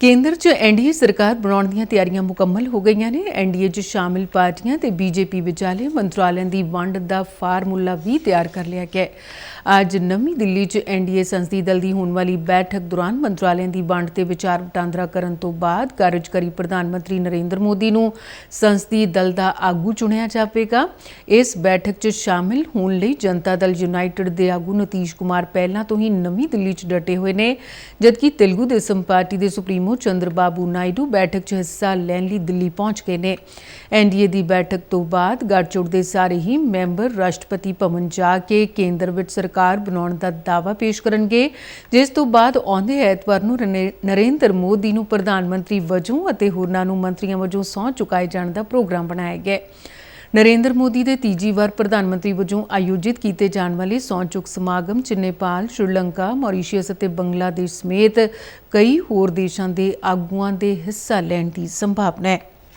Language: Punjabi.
ਕੇਂਦਰ 'ਚ ਐਨਡੀਏ ਸਰਕਾਰ ਬਣਾਉਣ ਦੀਆਂ ਤਿਆਰੀਆਂ ਮੁਕੰਮਲ ਹੋ ਗਈਆਂ ਨੇ। ਐਨਡੀਏ 'ਚ ਸ਼ਾਮਿਲ ਪਾਰਟੀਆਂ ਤੇ ਬੀਜੇਪੀ ਵਿਚਾਲੇ ਮੰਤਰਾਲਿਆਂ ਦੀ ਵੰਡ ਦਾ ਫਾਰਮੂਲਾ ਵੀ ਤਿਆਰ ਕਰ ਲਿਆ ਗਿਆ ਹੈ। ਅੱਜ ਨਵੀਂ ਦਿੱਲੀ 'ਚ ਐਨਡੀਏ ਸੰਸਦੀ ਦਲ ਦੀ ਹੋਣ ਵਾਲੀ ਬੈਠਕ ਦੌਰਾਨ ਮੰਤਰਾਲਿਆਂ ਦੀ ਵੰਡ ਤੇ ਵਿਚਾਰ ਵਟਾਂਦਰਾ ਕਰਨ ਤੋਂ ਬਾਅਦ ਕਾਰਜਕਾਰੀ ਪ੍ਰਧਾਨ ਮੰਤਰੀ ਨਰਿੰਦਰ ਮੋਦੀ ਨੂੰ ਸੰਸਦੀ ਦਲ ਦਾ ਆਗੂ ਚੁਣਿਆ ਜਾਵੇਗਾ। ਇਸ ਬੈਠਕ 'ਚ ਸ਼ਾਮਿਲ ਹੋਣ ਲਈ ਜਨਤਾ ਦਲ ਯੂਨਾਈਟਿਡ ਦੇ ਆਗੂ ਨਤੀਸ਼ ਕੁਮਾਰ ਪਹਿਲਾਂ ਤੋਂ ਹੀ ਨਵੀਂ ਦਿੱਲੀ 'ਚ ਡਟੇ ਹੋਏ ਨੇ, ਜਦਕਿ ਤੇਲਗੂ ਦੇਸਮ ਪਾਰਟੀ ਦੇ ਸੁਪਰੀਮੋ ਚੰਦਰਬਾਬੂ ਨਾਇਡੂ ਬੈਠਕ 'ਚ ਹਿੱਸਾ ਲੈਣ ਲਈ ਦਿੱਲੀ ਪਹੁੰਚ ਗਏ ਨੇ। ਐਨਡੀਏ ਦੀ ਬੈਠਕ ਤੋਂ ਬਾਅਦ ਗੱਠਜੋੜ ਦੇ ਸਾਰੇ ਹੀ ਮੈਂਬਰ ਰਾਸ਼ਟਰਪਤੀ ਭਵਨ ਜਾ ਕੇ ਕੇਂਦਰ ਵਿੱਚ ਸਰਕਾਰ ਬਣਾਉਣ ਦਾ ਦਾਅਵਾ ਪੇਸ਼ ਕਰਨਗੇ। ਜਿਸ ਤੋਂ ਬਾਅਦ ਆਉਂਦੇ ਐਤਵਾਰ ਨੂੰ ਨਰਿੰਦਰ ਮੋਦੀ ਨੂੰ ਪ੍ਰਧਾਨ ਮੰਤਰੀ ਵਜੋਂ ਅਤੇ ਹੋਰਨਾਂ ਨੂੰ ਮੰਤਰੀਆਂ ਵਜੋਂ ਸਹੁੰ ਚੁਕਾਏ ਜਾਣ ਦਾ ਪ੍ਰੋਗਰਾਮ ਬਣਾਇਆ ਗਿਆ। ਹੈ ਨਰਿੰਦਰ ਮੋਦੀ ਦੇ ਤੀਜੀ ਵਾਰ ਪ੍ਰਧਾਨ ਮੰਤਰੀ ਵਜੋਂ ਆਯੋਜਿਤ ਕੀਤੇ ਜਾਣ ਵਾਲੇ ਸਹੁੰ ਚੁੱਕ ਸਮਾਗਮ 'ਚ ਨੇਪਾਲ ਸ਼੍ਰੀਲੰਕਾ, ਮੌਰੀਸ਼ੀਅਸ ਅਤੇ ਬੰਗਲਾਦੇਸ਼ ਸਮੇਤ ਕਈ ਹੋਰ ਦੇਸ਼ਾਂ ਦੇ ਆਗੂਆਂ ਦੇ ਹਿੱਸਾ ਲੈਣ ਦੀ ਸੰਭਾਵਨਾ ਹੈ।